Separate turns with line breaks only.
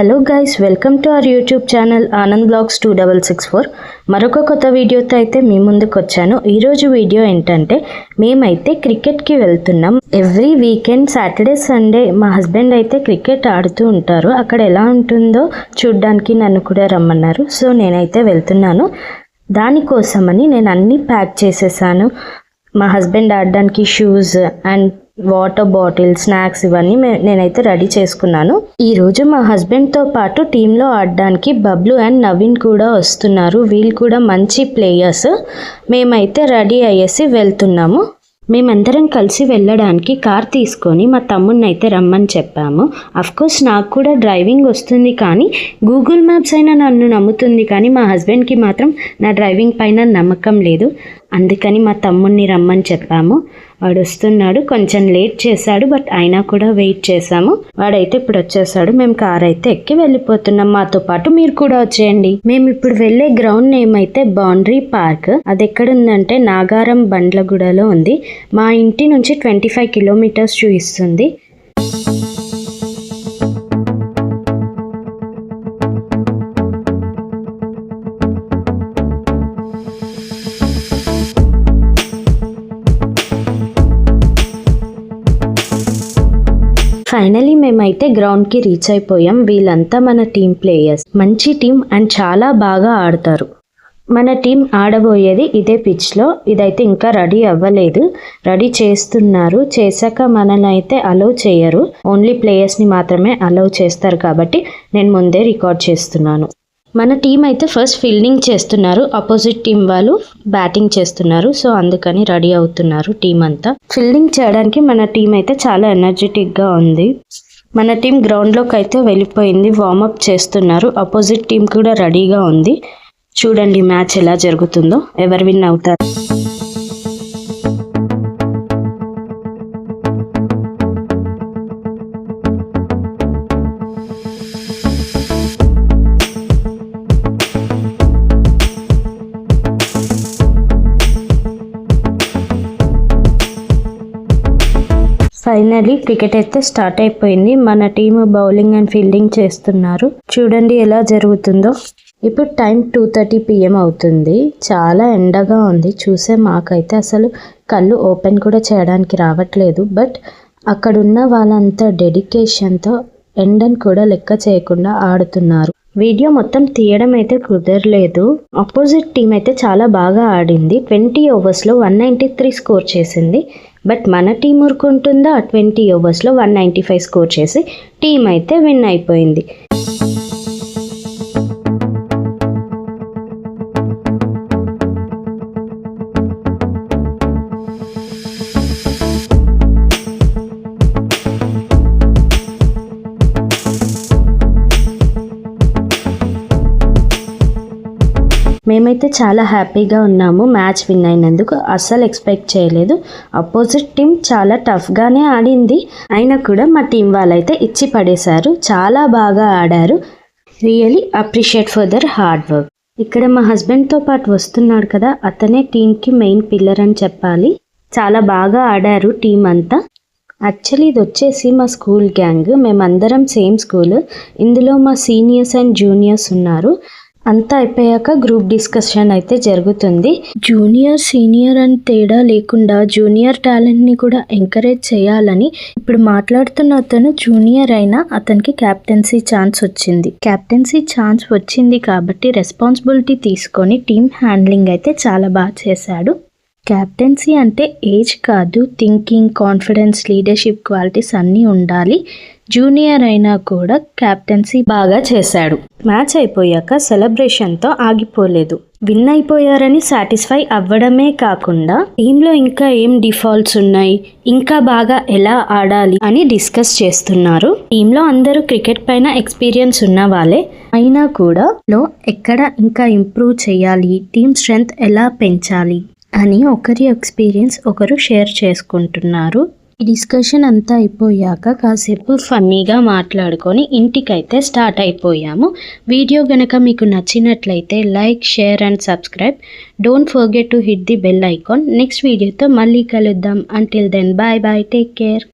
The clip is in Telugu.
Hello guys welcome to our YouTube channel Anand blogs two double six four మరొక కొత్త వీడియోతో అయితే మీ ముందుకు వచ్చాను. ఈరోజు వీడియో ఏంటంటే మేమైతే క్రికెట్కి వెళ్తున్నాం. ఎవ్రీ వీకెండ్ సాటర్డే సండే మా హస్బెండ్ అయితే క్రికెట్ ఆడుతూ ఉంటారు. అక్కడ ఎలా ఉంటుందో చూడ్డానికి నన్ను కూడా రమ్మన్నారు. సో నేనైతే వెళ్తున్నాను. దానికోసమని నేను అన్నీ ప్యాక్ చేసేసాను. మా హస్బెండ్ ఆడడానికి shoes and water bottle snacks ఇవన్నీ నేనైతే రెడీ చేసుకున్నాను. ఈ రోజు మా హస్బెండ్తో పాటు టీంలో ఆడడానికి బబ్లు అండ్ నవీన్ కూడా వస్తున్నారు. వీళ్ళు కూడా మంచి ప్లేయర్స్. మేమైతే రెడీ అయ్యేసి వెళ్తున్నాము. మేమందరం కలిసి వెళ్ళడానికి కార్ తీసుకొని మా తమ్ముడిని అయితే రమ్మని చెప్పాము. కోర్స్ నాకు కూడా డ్రైవింగ్ వస్తుంది కానీ గూగుల్ మ్యాప్స్ అయినా నన్ను నమ్ముతుంది కానీ మా హస్బెండ్కి మాత్రం నా డ్రైవింగ్ పైన నమ్మకం లేదు. అందుకని మా తమ్ముడిని రమ్మని చెప్పాము. వాడు వస్తున్నాడు కొంచెం లేట్ చేశాడు బట్ అయినా కూడా వెయిట్ చేశాము. వాడైతే ఇప్పుడు వచ్చేసాడు. మేము కార్ అయితే ఎక్కి వెళ్ళిపోతున్నాం. మాతో పాటు మీరు కూడా వచ్చేయండి. మేము ఇప్పుడు వెళ్ళే గ్రౌండ్ నేమ్ అయితే బౌండరీ పార్క్. అది ఎక్కడుందంటే నాగారం బండ్లగూడలో ఉంది. మా ఇంటి నుంచి ట్వంటీ ఫైవ్ కిలోమీటర్స్ చూపిస్తుంది. ఫైనలీ మేమైతే గ్రౌండ్కి రీచ్ అయిపోయాం. వీళ్ళంతా మన టీం ప్లేయర్స్ మంచి టీం అండ్ చాలా బాగా ఆడతారు. మన టీం ఆడబోయేది ఇదే పిచ్లో ఇదైతే ఇంకా రెడీ అవ్వలేదు. రెడీ చేస్తున్నారు. చేశాక మనల్ని అయితే అలౌ చేయరు ఓన్లీ ప్లేయర్స్ని మాత్రమే అలౌ చేస్తారు కాబట్టి నేను ముందే రికార్డ్ చేస్తున్నాను. మన టీం అయితే ఫస్ట్ ఫీల్డింగ్ చేస్తున్నారు. ఆపోజిట్ టీం వాళ్ళు బ్యాటింగ్ చేస్తున్నారు. సో అందుకని రెడీ అవుతున్నారు టీం అంతా. ఫీల్డింగ్ చేయడానికి మన టీం అయితే చాలా ఎనర్జెటిక్గా ఉంది. మన టీం గ్రౌండ్లోకి అయితే వెళ్ళిపోయింది. వార్మప్ చేస్తున్నారు. ఆపోజిట్ టీం కూడా రెడీగా ఉంది. చూడండి మ్యాచ్ ఎలా జరుగుతుందో. ఎవరు విన్ అవుతారు? ఫైనలీ క్రికెట్ అయితే స్టార్ట్ అయిపోయింది. మన టీం బౌలింగ్ అండ్ ఫీల్డింగ్ చేస్తున్నారు. చూడండి ఎలా జరుగుతుందో. ఇప్పుడు టైం టూ థర్టీ పిఎం అవుతుంది. చాలా ఎండగా ఉంది. చూసే మాకైతే అసలు కళ్ళు ఓపెన్ కూడా చేయడానికి రావట్లేదు. బట్ అక్కడున్న వాళ్ళంతా డెడికేషన్తో ఎండను కూడా లెక్క చేయకుండా ఆడుతున్నారు. వీడియో మొత్తం తీయడం అయితే కుదరలేదు. ఆపోజిట్ టీం అయితే చాలా బాగా ఆడింది. ట్వంటీ ఓవర్స్లో వన్ నైంటీ త్రీ స్కోర్ చేసింది. బట్ మన టీం ఊరుకుంటుందా? ట్వంటీ ఓవర్స్లో వన్ నైంటీ ఫైవ్ స్కోర్ చేసి టీం అయితే విన్ అయిపోయింది. మేమైతే చాలా హ్యాపీగా ఉన్నాము. మ్యాచ్ విన్ అయినందుకు అస్సలు ఎక్స్పెక్ట్ చేయలేదు. అపోజిట్ టీం చాలా టఫ్గానే ఆడింది. అయినా కూడా మా టీం వాళ్ళైతే ఇచ్చి పడేశారు. చాలా బాగా ఆడారు. Really appreciate for their hard work. ఇక్కడ మా హస్బెండ్తో పాటు వస్తున్నాడు కదా అతనే టీంకి మెయిన్ పిల్లర్ అని చెప్పాలి. చాలా బాగా ఆడారు టీం అంతా. యాక్చువల్లీ ఇది వచ్చేసి మా స్కూల్ గ్యాంగ్. మేమందరం సేమ్ స్కూల్. ఇందులో మా సీనియర్స్ అండ్ జూనియర్స్ ఉన్నారు. అంతా అయిపోయాక గ్రూప్ డిస్కషన్ అయితే జరుగుతుంది. జూనియర్ సీనియర్ అని తేడా లేకుండా జూనియర్ టాలెంట్ని కూడా ఎంకరేజ్ చేయాలని ఇప్పుడు మాట్లాడుతున్న అతను జూనియర్ అయినా అతనికి క్యాప్టెన్సీ ఛాన్స్ వచ్చింది. క్యాప్టెన్సీ ఛాన్స్ వచ్చింది కాబట్టి రెస్పాన్సిబిలిటీ తీసుకొని టీమ్ హ్యాండ్లింగ్ అయితే చాలా బాగా చేశాడు. క్యాప్టెన్సీ అంటే ఏజ్ కాదు థింకింగ్ కాన్ఫిడెన్స్ లీడర్షిప్ క్వాలిటీస్ అన్నీ ఉండాలి. జూనియర్ అయినా కూడా క్యాప్టెన్సీ బాగా చేశాడు. మ్యాచ్ అయిపోయాక సెలబ్రేషన్తో ఆగిపోలేదు. విన్ అయిపోయారని సాటిస్ఫై అవ్వడమే కాకుండా టీంలో ఇంకా ఏం డిఫాల్ట్స్ ఉన్నాయి ఇంకా బాగా ఎలా ఆడాలి అని డిస్కస్ చేస్తున్నారు. టీంలో అందరూ క్రికెట్ పైన ఎక్స్పీరియన్స్ ఉన్న వాళ్ళే. అయినా కూడా లో ఎక్కడ ఇంకా ఇంప్రూవ్ చేయాలి టీమ్ స్ట్రెంగ్త్ ఎలా పెంచాలి అని ఒకరి ఎక్స్పీరియన్స్ ఒకరు షేర్ చేసుకుంటున్నారు. ఈ డిస్కషన్ అంతా అయిపోయాక కాసేపు ఫన్నీగా మాట్లాడుకొని ఇంటికైతే స్టార్ట్ అయిపోయాము. వీడియో గనక మీకు నచ్చినట్లయితే like share and subscribe. Don't forget to hit the bell icon next వీడియోతో మళ్ళీ కలుద్దాం. Until then bye bye take care